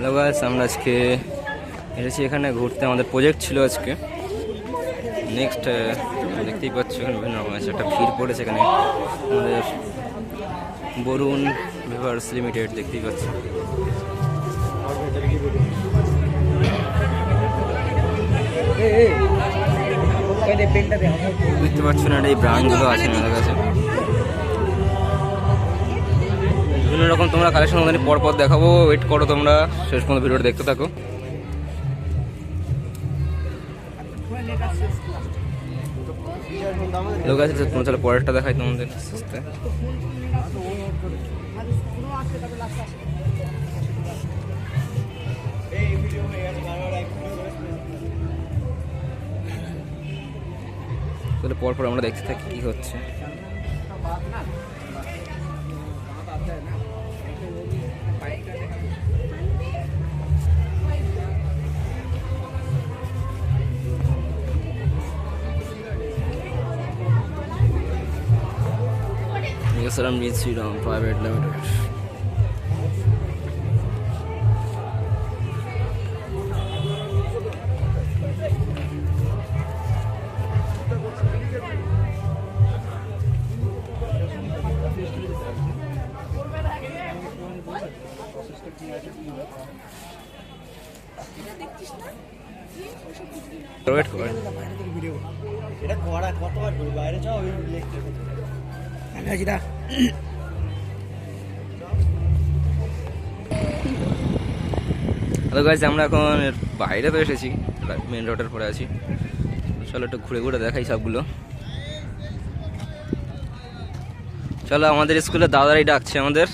Hello guys আমরা আজকে এসেছি এখানে ঘুরতে আমাদের প্রজেক্ট ছিল আজকে নেক্সট দেখতেই পাচ্ছ এখানে বিভিন্ন রকম আছে একটা ভিড় পড়েছে এখানে আমাদের বরুণ ভিভার্স লিমিটেড দেখতেই পাচ্ছ বুঝতে পারছ না এই ব্র্যান্ডগুলো আছে আমাদের কাছে তোমরা কালেকশন পর পর দেখাবো। ওয়েট করো তোমরা। শেষ পর্যন্ত ভিডিওটা দেখতে থাকো। লোক আছে চলো পরেরটা দেখাই তোমাদের। তাহলে পর পর আমরা দেখতে থাকি কি হচ্ছে। Megasaram means Sriram Private Limited. Wait কর এটা করা কতবার বাইরে যাও ওই লিখতে আমি আছি হ্যালো গাইজ আমরা এখন বাইরে তো এসেছি মেন রোডের পরে আছি। চলো একটু ঘুরে ঘুরে দেখাই সবগুলো। চলো আমাদের স্কুলে দাদারাই ডাকছে আমাদের।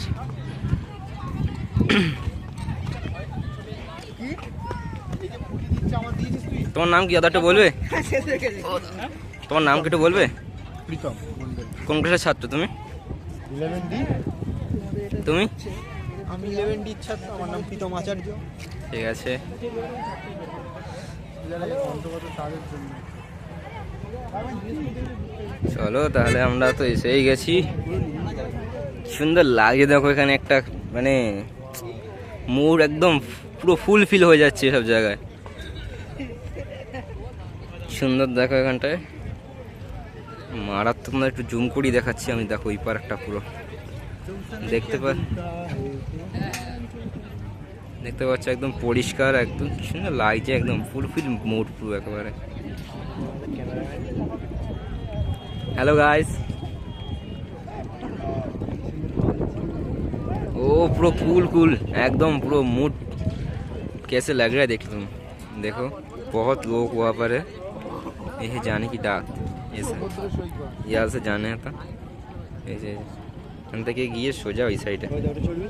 তোমার নাম কি দাদা একটু বলবে? তোমার নাম কি একটু বলবে? প্রীতম কোন ক্লাসের ছাত্র তুমি? Eleven D. তুমি? আমি ইলেভেন ছাত্র আমার নাম প্রীতম আচার্য। ঠিক আছে। চলো তাহলে আমরা তো এসেই গেছি। সুন্দর লাগে দেখো এখানে একটা মানে মুড একদম পুরো ফুল ফিল হয়ে যাচ্ছে সব জায়গায়। সুন্দর দেখো এখানটায়। মারাত্মক না একটু জুম করি দেখাচ্ছি আমি দেখো ওই পার্কটা পুরো দেখতে পা দেখতে পাচ্ছ একদম পরিষ্কার একদম কি সুন্দর লাগছে একদম ফুল ফিল মুড পুরো একেবারে hello guys oh pro cool cool एकदम प्रो मूड कैसे लग रहा है देख तुम देखो बहुत लोग वहाँ पर है ये है जाने की डाक ये से यहाँ से जाने था ऐसे এখান থেকে গিয়ে সোজা ওই সাইডে চলবি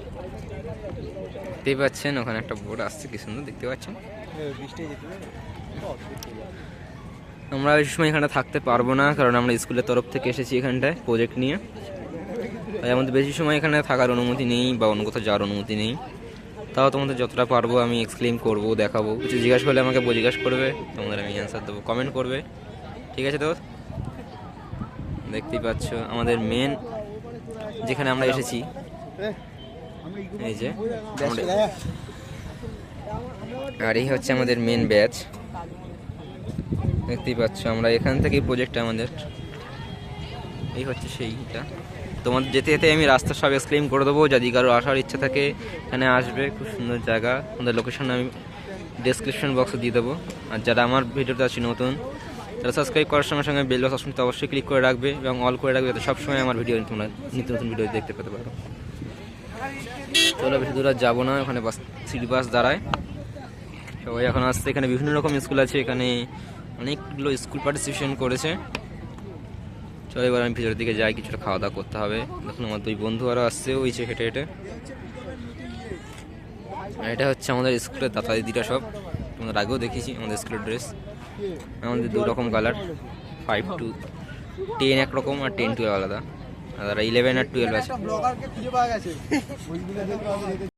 দেখতেই পাচ্ছেন ওখানে একটা বোর্ড আসছে কি সুন্দর দেখতে পাচ্ছেন বৃষ্টি যেতে হবে আমরা এই সময় এখানে থাকতে পারবো না কারণ আমরা স্কুলের তরফ থেকে এসেছি এখানটায় প্রজেক্ট নিয়ে তাই আমাদের বেশি সময় এখানে থাকার অনুমতি নেই বা অন্য কোথাও যাওয়ার অনুমতি নেই তাও তোমাদের যতটা পারবো আমি এক্সপ্লেন করবো দেখাবো কিছু জিজ্ঞাসা করলে আমাকে জিজ্ঞাসা করবে তোমাদের আমি অ্যান্সার দেবো কমেন্ট করবে ঠিক আছে তো দেখতেই পাচ্ছ, আমাদের মেন যেখানে আমরা এসেছি। এই যে আর এই হচ্ছে আমাদের মেন ব্যাচ দেখতেই পাচ্ছ আমরা, এখান থেকেই প্রজেক্ট আমাদের। এই হচ্ছে সেইটা। তোমাদের যেতে যেতে আমি রাস্তা সব এক্সপ্লেন করে দেবো, যদি কারও আসার ইচ্ছা থাকে, এখানে আসবে, খুব সুন্দর জায়গা। আমাদের লোকেশন আমি ডেসক্রিপশন বক্সে দিয়ে দেবো। আর যারা আমার ভিডিওতে আছে নতুন তারা সাবস্ক্রাইব করার সঙ্গে সঙ্গে বেল অপশনটা অবশ্যই ক্লিক করে রাখবে এবং অল করে রাখবে যাতে সবসময় আমার ভিডিও তোমরা নিত্য নতুন ভিডিও দেখতে পেতে পারো। চলো বেশি দূর আর যাব না, ওখানে বাস সিটি বাস দাঁড়ায়। সবাই এখন আসছে, এখানে বিভিন্ন রকম স্কুল আছে, এখানে অনেকগুলো স্কুল পার্টিসিপেশন করেছে। চলো এবার আমি ভিতরের দিকে যাই, কিছুটা খাওয়া দাওয়া করতে হবে। দেখুন, আমার দুই বন্ধু আরও আসছে, ওই যে হেঁটে হেঁটে। এটা হচ্ছে আমাদের স্কুলের দাদা দিদিরা সব। তোমাদের আগেও দেখেছি আমাদের স্কুলের ড্রেস আমাদের দু রকম কালার ফাইভ টু টেন একরকম আর টেন টুয়েলভ আলাদা। আর ইলেভেন আর টুয়েলভ আছে।